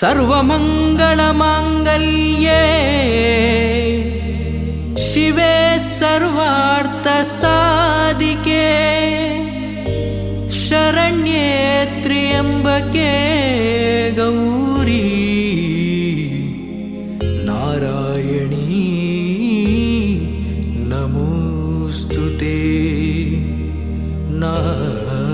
सर्वमङ्गलमाङ्गल्ये शिवे सर्वार्थसाधिके शरण्ये त्र्यम्बके गौरी नारायणी नमोऽस्तु ते नारायणी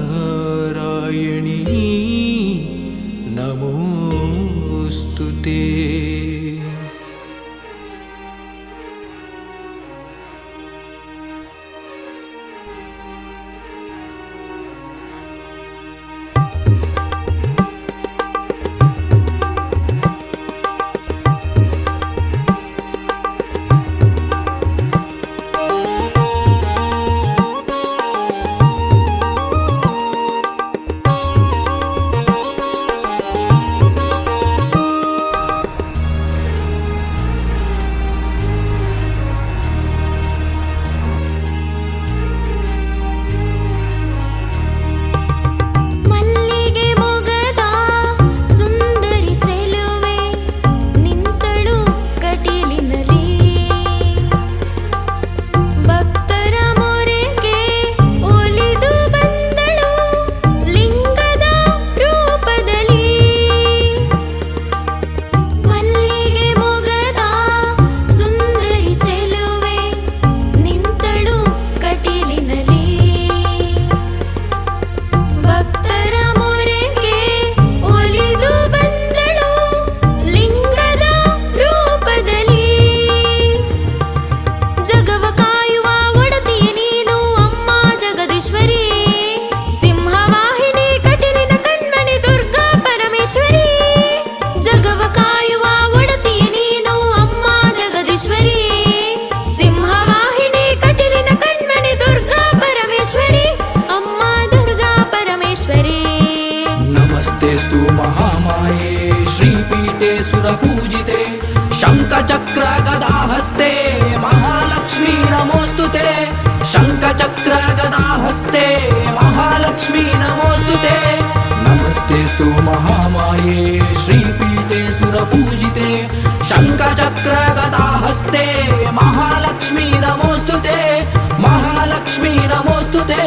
सुरपूजिते शङ्खचक्र गदाहस्ते महालक्ष्मी नमोऽस्तु ते शङ्खचक्र गदाहस्ते महालक्ष्मी नमोऽस्तु ते नमस्तेऽस्तु महामाये, श्रीपीठे शङ्खचक्र गदाहस्ते महालक्ष्मी महालक्ष्मी ते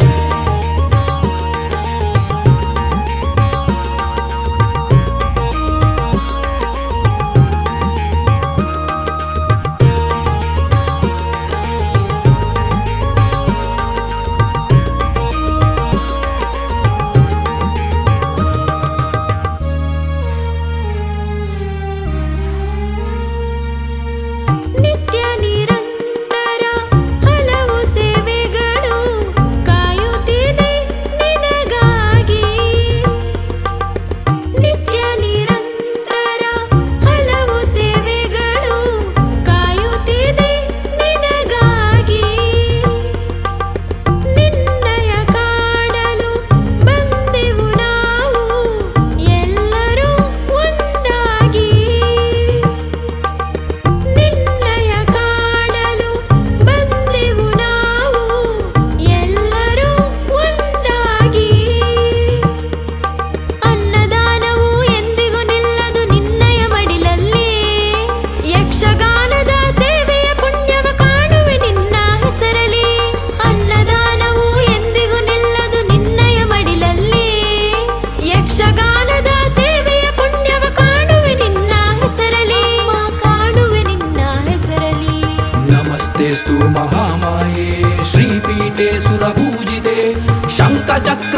स्तु महामाये श्रीपीठे सुरभूजिते शङ्खचक्र